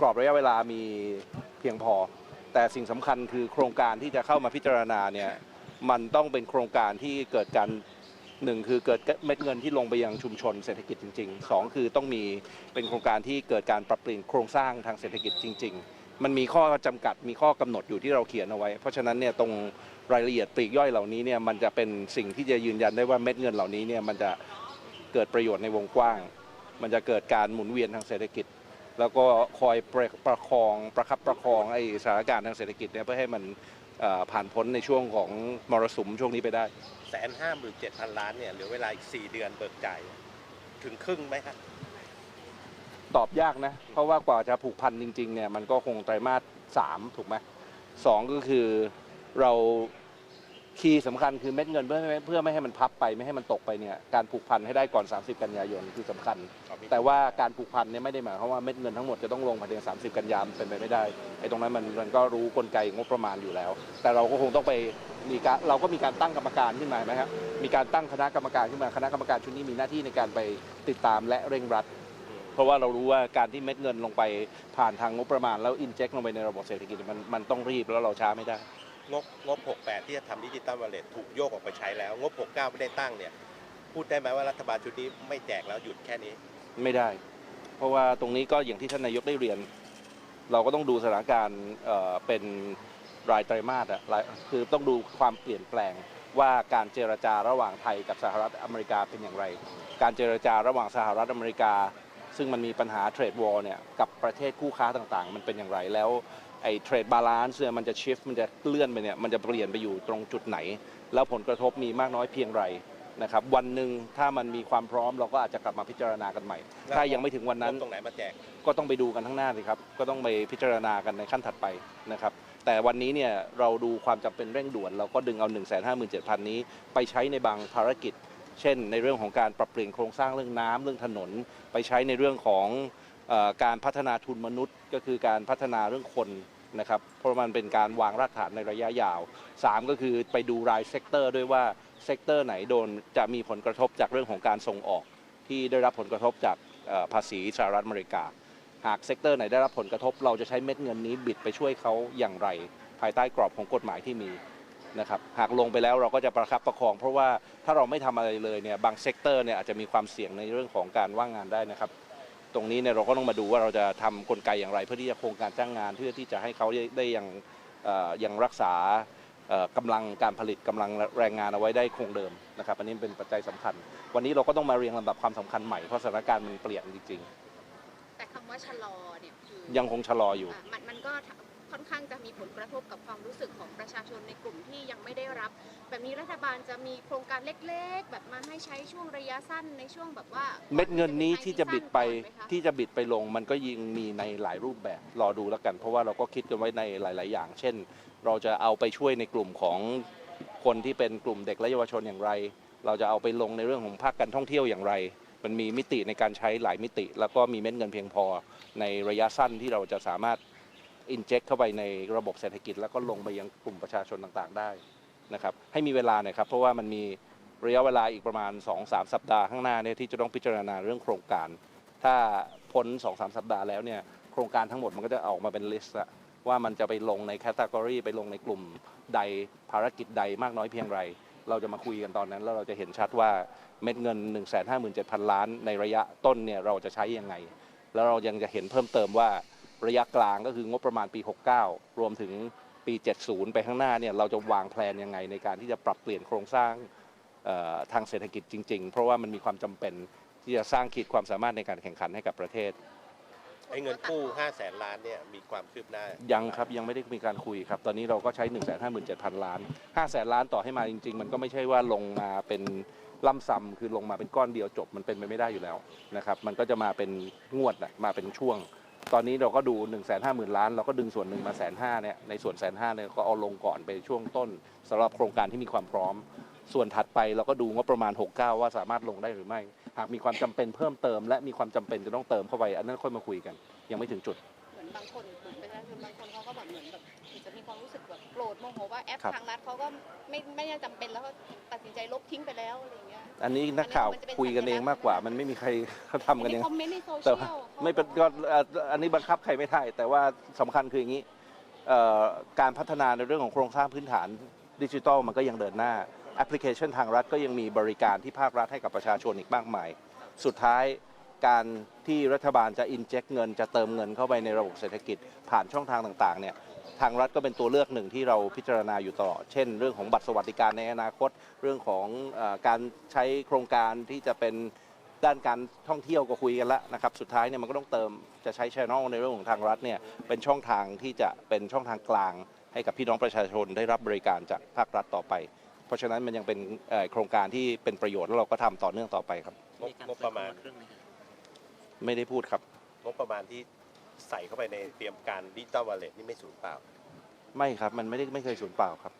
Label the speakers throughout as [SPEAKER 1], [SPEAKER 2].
[SPEAKER 1] กรอบระยะเวลามีเพียงพอ แต่สิ่งสำคัญคือโครงการที่จะเข้ามาพิจารณาเนี่ยมันต้องเป็นโครงการที่เกิดการหนึ่งคือเกิดเม็ดเงินที่ลงไปยังชุมชนเศรษฐกิจจริงๆสองคือต้องมีเป็นโครงการที่เกิดการปรับเปลี่ยนโครงสร้างทางเศรษฐกิจจริง ๆ มันมีข้อจำกัดมีข้อกำหนดอยู่ที่เราเขียนเอาไว้ เพราะฉะนั้นเนี่ยตรงรายละเอียดปลีกย่อยเหล่านี้เนี่ยมันจะเป็นสิ่งที่จะยืนยันได้ว่าเม็ดเงินเหล่านี้เนี่ยมันจะเกิดประโยชน์ในวงกว้าง มันจะเกิดการหมุนเวียนทางเศรษฐกิจ แล้วก็คอยประประคองประคับประคองไอ้สถานการณ์ทางเศรษฐกิจเนี่ยเพื่อให้มันเอ่อผ่านพ้นในช่วงของมรสุมช่วงนี้ไปได้
[SPEAKER 2] แสนห้าหมื่นเจ็ดพันล้านเนี่ยเหลือเวลาอีกสี่เดือนเบิกจ่ายถึงครึ่งไหมครับ
[SPEAKER 1] ตอบยากนะ เพราะว่ากว่าจะผูกพันจริงๆเนี่ยมันก็คงไตรมาสสามถูกไหมสองก็คือเรา คีย์สำคัญคือเม็ดเงินเพื่อไม่เพื่อไม่ให้มันพับไปไม่ให้มันตกไปเนี่ยการผูกพันให้ได้ก่อน 30 กันยายนคือสำคัญ แต่ว่าการผูกพันเนี่ยไม่ได้หมายความว่าเม็ดเงินทั้งหมดจะต้องลงภายใน30 กันยายนเป็นไปไม่ได้ไอ้ตรงนั้นมันมันก็รู้กลไกงบประมาณอยู่แล้ว แต่เราก็คงต้องไปมีการเราก็มีการตั้งกรรมการขึ้นมาไหมครับมีการตั้งคณะกรรมการขึ้นมาคณะกรรมการชุดนี้มีหน้าที่ในการไปติดตามและเร่งรัดเพราะว่าเรารู้ว่าการที่เม็ดเงินลงไปผ่านทางงบประมาณแล้วอินเจ t ลงไปในระบบเศรษฐกิจมันมันต้องรีบแล้วเราช้าไม่ได้
[SPEAKER 2] งบงบ 68 ที่จะทำดิจิตอลวอลเล็ตถูกโยกออกไปใช้แล้ว งบ 69 ไม่ได้ตั้งเนี่ย พูดได้ไหมว่ารัฐบาลชุดนี้ไม่แจกแล้วหยุดแค่นี้
[SPEAKER 1] ไม่ได้ เพราะว่าตรงนี้ก็อย่างที่ท่านนายกได้เรียน เราก็ต้องดูสถานการณ์เป็นรายไตรมาสอะคือต้องดูความเปลี่ยนแปลงว่าการเจรจาระหว่างไทยกับสหรัฐอเมริกาเป็นอย่างไร การเจรจาระหว่างสหรัฐอเมริกา ซึ่งมันมีปัญหาเทรดวอลเนี่ยกับประเทศคู่ค้าต่างๆ มันเป็นอย่างไรแล้ว ไอ้เทรดบาลานซ์เนี่ยมันจะชิฟมันจะเลื่อนไปเนี่ยมันจะเปลี่ยนไปอยู่ตรงจุดไหน แล้วผลกระทบมีมากน้อยเพียงไรนะครับวันหนึ่งถ้ามันมีความพร้อมเราก็อาจจะกลับมาพิจารณากันใหม่ ถ้ายังไม่ถึงวันนั้น
[SPEAKER 2] งบตรงไหนมาแจก
[SPEAKER 1] ก็ต้องไปดูกันข้างหน้าสิครับก็ต้องไปพิจารณากันในขั้นถัดไปนะครับแต่วันนี้เนี่ยเราดูความจำเป็นเร่งด่วน เราก็ดึงเอา 1 5 7 0 0 0 นี้ ไปใช้ในบางภารกิจ เช่น ในเรื่องของการปรับเปลี่ยนโครงสร้างเรื่องน้ำเรื่องถนน ไปใช้ในเรื่องของเออ การพัฒนาทุนมนุษย์ ก็คือการพัฒนาเรื่องคนนะครับเพราะมันเป็นการวางรากฐานในระยะยาว 3 ก็คือไปดูรายเซกเตอร์ด้วยว่าเซกเตอร์ไหนโดนจะมีผลกระทบจากเรื่องของการส่งออก ที่ได้รับผลกระทบจากภาษีสหรัฐอเมริกา หากเซกเตอร์ไหนได้รับผลกระทบ เราจะใช้เม็ดเงินนี้บิดไปช่วยเขาอย่างไร ภายใต้กรอบของกฎหมายที่มีนะครับหากลงไปแล้วเราก็จะประคับประคอง เพราะว่าถ้าเราไม่ทำอะไรเลยเนี่ยบางเซกเตอร์เนี่ยอาจจะมีความเสี่ยงในเรื่องของการว่างงานได้นะครับ ตรงนี้เนี่ยเราก็ต้องมาดูว่าเราจะทำกลไกอย่างไร เพื่อที่จะโครงการจ้างงาน เพื่อที่จะให้เขาได้ได้ยังเอ่อยังรักษาเอ่อกำลังการผลิตกำลังแรงงานเอาไว้ได้คงเดิมนะครับอันนี้เป็นปัจจัยสำคัญ วันนี้เราก็ต้องมาเรียงลำดับความสำคัญใหม่เพราะสถานการณ์มันเปลี่ยนจริง
[SPEAKER 3] แต่คำว่าชะลอเนี่ยคือ
[SPEAKER 1] ๆยังคงชะลออยู่
[SPEAKER 3] อะมันมันก็ ค่อนข้างจะมีผลกระทบกับความรู้สึกของประชาชนในกลุ่มที่ยังไม่ได้รับ แบบนี้รัฐบาลจะมีโครงการเล็ก ๆ แบบมาให้ใช้ช่วงระยะสั้นในช่วงแบบว่า
[SPEAKER 1] เม็ดเงินนี้ที่จะบิดไป
[SPEAKER 3] ก่อนหมคะ
[SPEAKER 1] ที่จะบิดไปลง มันก็ยิงมีในหลายรูปแบบรอดูแล้วกัน เพราะว่าเราก็คิดกันไว้ในหลาย ๆ อย่าง เช่น เราจะเอาไปช่วยในกลุ่มของคนที่เป็นกลุ่มเด็กและเยาวชนอย่างไร เราจะเอาไปลงในเรื่องของภาคการท่องเที่ยวอย่างไร มันมีมิติในการใช้หลายมิติ แล้วก็มีเม็ดเงินเพียงพอในระยะสั้นที่เราจะสามารถ อินเจ t เข้าไปในระบบเศรษฐกิจ แล้วก็ลงไปยังกลุ่มประชาชนต่างๆ ได้นะครับให้มีเวลาหน่อยครับเพราะว่ามันมีระยะเวลาอีกประมาณ 2-3 สัปดาห์ข้างหน้าเนี่ยที่จะต้องพิจารณาเรื่องโครงการ ถ้าพ้น 2-3 สัปดาห์แล้วเนี่ยโครงการทั้งหมดมันก็จะออกมาเป็นลิสต์ว่ามันจะไปลงในแคตตากรีไปลงในกลุ่มใดภารกิจใดมากน้อยเพียงไร เราจะมาคุยกันตอนนั้น แล้วเราจะเห็นชัดว่าเม็ดเงิน 1 5 7 0 0 0 ล้านในระยะต้นเนี่ยเราจะใช้ยังไง แล้วเรายังจะเห็นเพิ่มเติมว่า ระยะกลางก็คืองบประมาณปี 69 รวมถึงปี 70 ไปข้างหน้าเนี่ยเราจะวางแผนยังไงในการที่จะปรับเปลี่ยนโครงสร้างเอ่อทางเศรษฐกิจจริง ๆ เพราะว่ามันมีความจำเป็นที่จะสร้างขีดความสามารถในการแข่งขันให้กับประเทศ
[SPEAKER 2] ไอ้เงินกู้5แสนล้านเนี่ยมีความคืบหน้า
[SPEAKER 1] ยังครับยังไม่ได้มีการคุยครับ ตอนนี้เราก็ใช้ 1 5 7 0 0 0 ล้าน 5 0 0แสนล้านต่อให้มาจริง ๆ มันก็ไม่ใช่ว่าลงมาเป็นล่ำซ้ำคือลงมาเป็นก้อนเดียวจบมันเป็นไปไม่ได้อยู่แล้วนะครับ มันก็จะมาเป็นงวดน่ะมาเป็นช่วง ตอนนี้เราก็ดู 1 5 0 0 0 0 ล้าน เราก็ดึงส่วนหนึ่งมาแสนห้าเนี่ยในส่วนแสนห้าเนี่ยก็เอาลงก่อนไปช่วงต้นสำหรับโครงการที่มีความพร้อม ส่วนถัดไปเราก็ดูงบประมาณ 69 ว่าสามารถลงได้หรือไม่ หากมีความจำเป็นเพิ่มเติม และมีความจำเป็นจะต้องเติมเข้าไป อันนั้นค่อยมาคุยกัน ยังไม่ถึงจุด
[SPEAKER 3] เหมือนบางคนกลุ่มประชาชนบางคนเขาก็แบบเหมือนแบบ ความรู้สึกแบบโกรธโมโหว่าแอป
[SPEAKER 1] ครับ
[SPEAKER 3] ทางรัฐเขาก็ไม่ไม่ได้จำเป็นแล้วก็ตัดสินใจลบทิ้งไปแล้วอะไรอย่างเงี้ย
[SPEAKER 1] อันนี้นักข่าว
[SPEAKER 3] อันนี้มันจะเป็น
[SPEAKER 1] คุยกันเองมากกว่า
[SPEAKER 3] สัญลักษณ์
[SPEAKER 1] มันไม่มีใครเขาทำกันเอง
[SPEAKER 3] มีคอมเมนต์ในโซเชี
[SPEAKER 1] แต่
[SPEAKER 3] ยล
[SPEAKER 1] ว่า
[SPEAKER 3] ขา
[SPEAKER 1] ไม่เป็น
[SPEAKER 3] บ
[SPEAKER 1] ก็
[SPEAKER 3] อก
[SPEAKER 1] เอ่ออันนี้บังคับใครไม่ได้แต่ว่าสำคัญคืออย่างนี้เอ่อการพัฒนาในเรื่องของโครงสร้างพื้นฐานดิจิทัลมันก็ยังเดินหน้าแอปพลิเคชันทางรัฐก็ยังมีบริการที่ภาครัฐให้กับประชาชนอีกมากมาย สุดท้ายการที่รัฐบาลจะอินเจ c เงินจะเติมเงินเข้าไปในระบบเศรษฐกิจผ่านช่องทางต่างๆเนี่ย ทางรัฐก็เป็นตัวเลือกหนึ่งที่เราพิจารณาอยู่ตลอด เช่น เรื่องของบัตรสวัสดิการในอนาคต เรื่องของเออการใช้โครงการที่จะเป็นด้านการท่องเที่ยวก็คุยกันแล้วนะครับ สุดท้ายเนี่ยมันก็ต้องเติมจะใช้ช่องในเรื่องของทางรัฐเนี่ยเป็นช่องทางที่จะเป็นช่องทางกลาง ให้กับพี่น้องประชาชนได้รับบริการจากภาครัฐต่อไป เพราะฉะนั้นมันยังเป็นเอ่อโครงการที่เป็นประโยชน์แล้วเราก็ทำต่อเนื่องต่อไปครับ
[SPEAKER 2] งบงบประมาณ
[SPEAKER 1] ไม่ได้พูดครับ
[SPEAKER 2] งบประมาณที่ ใส่เข้าไปในเตรียมการดิจิตอลวอลเล็ตนี่ไม่สูญเปล่า
[SPEAKER 1] ไม่ครับมันไม่ได้ไม่เคยสูญเปล่าครับ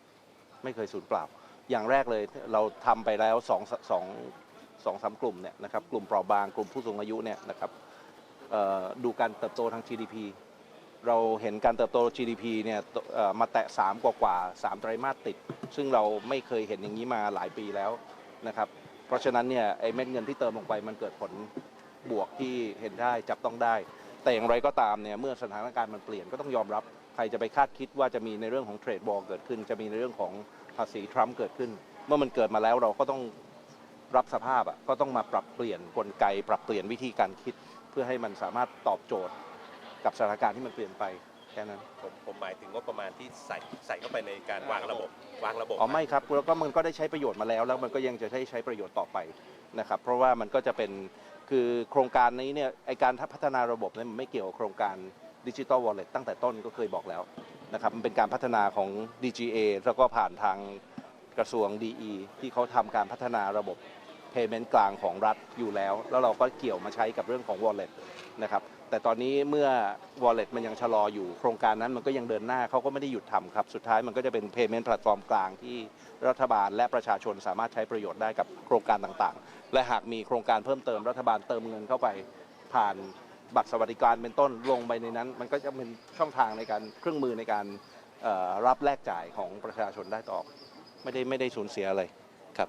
[SPEAKER 1] ไม่เคยสูญเปล่า อย่างแรกเลยเราทำไปแล้วสองสองสองสามกลุ่มเนี่ยนะครับกลุ่มเปราะบางกลุ่มผู้สูงอายุเนี่ยนะครับเอ่อดูการเติบโตทาง GDP เราเห็นการเติบโต GDP เนี่ยเอ่อมาแตะ 3 กว่ากว่าๆสามไตรมาสติด ซึ่งเราไม่เคยเห็นอย่างนี้มาหลายปีแล้วนะครับ เพราะฉะนั้นเนี่ยไอ้เม็ดเงินที่เติมลงไปมันเกิดผลบวกที่เห็นได้จับต้องได้ แต่อย่างไรก็ตามเนี่ยเมื่อสถานการณ์มันเปลี่ยนก็ต้องยอมรับใครจะไปคาดคิดว่าจะมีในเรื่องของเทรดบอลเกิดขึ้น จะมีในเรื่องของภาษีทรัมป์เกิดขึ้น เมื่อมันเกิดมาแล้วเราก็ต้องรับสภาพอะก็ต้องมาปรับเปลี่ยนกลไก ปรับเปลี่ยนวิธีการคิด เพื่อให้มันสามารถตอบโจทย์กับสถานการณ์ที่มันเปลี่ยนไป ค่นั้น
[SPEAKER 2] ผมผมหมายถึงงบประมาณที่ใส่ใส่เข้าไปในการวางระบบ วางระบบ
[SPEAKER 1] อ๋อไม่ครับแล้วก็มันก็ได้ใช้ประโยชน์มาแล้ว แล้วมันก็ยังจะได้ใช้ประโยชน์ต่อไปนะครับเพราะว่ามันก็จะเป็นคือโครงการนี้เนี่ยไอการพัฒนาระบบเนี่ยมันไม่เกี่ยวกับโครงการดิจิ t a ลวอลเล็ตตั้งแต่ต้นก็เคยบอกแล้วนะครับมันเป็นการพัฒนาของ DGA แล้วก็ผ่านทางกระทรวง DE ที่เขาทำการพัฒนาระบบ payment กลางของรัฐอยู่แล้ว แล้วเราก็เกี่ยวมาใช้กับเรื่องของ wallet นะครับ แต่ตอนนี้เมื่อ wallet มันยังชะลออยู่ โครงการนั้นมันก็ยังเดินหน้าเขาก็ไม่ได้หยุดทำครับ สุดท้ายมันก็จะเป็น payment platform กลางที่รัฐบาลและประชาชนสามารถใช้ประโยชน์ได้กับโครงการต่างๆ และหากมีโครงการเพิ่มเติมรัฐบาลเติมเงินเข้าไปผ่านบัตรสวัสดิการเป็นต้นลงไปในนั้น มันก็จะเป็นช่องทางในการเครื่องมือในการรับแลกจ่ายของประชาชนได้ต่อ ไม่ได้ไม่ได้สูญเสียอะไร